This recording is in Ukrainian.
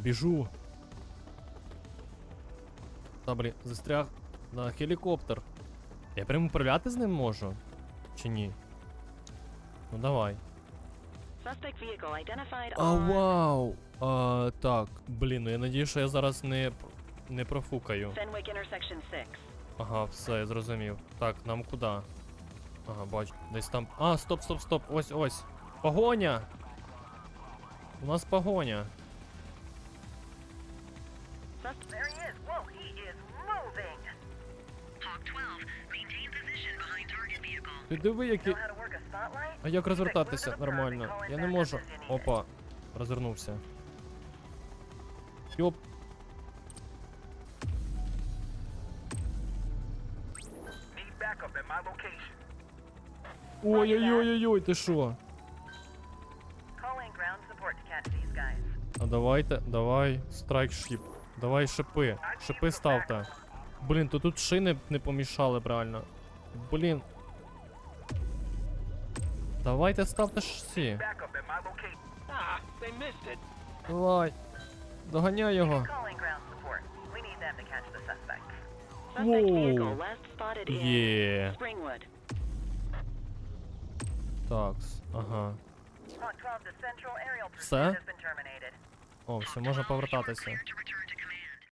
Біжу. Та, блін, застряг на хелікоптер. Я прямо управляти з ним можу? Чи ні? Ну давай. А, вау! А, так, блін, ну я надію, що я зараз не, не профукаю. Fenwick 6. Ага, все, я зрозумів. Так, нам куди? Ага, бачу. Десь там. А, стоп, стоп, стоп. Ось, ось. Погоня! У нас погоня. Sus- There he is. Whoa, he is moving. Hawk 12, maintain position behind target vehicle. Ти диви, які. Know how to work a spotlight? А як розвертатися нормально? Я не можу. Опа. Розвернувся. Йоп. Need backup at my location. Ой-ой-ой-ой, ти що? Call in ground support to catch these guys. А давайте, давай, страйк шип. Давай шипи. Шипи ставте. Блін, то тут шини не помішали правильно. Блін. Давайте ставте. Ah, it. Давай. Доганяй його. In Є. Такс. Ага. Hawk 12 to central aerial pursuit Все? О, все, можна повертатися.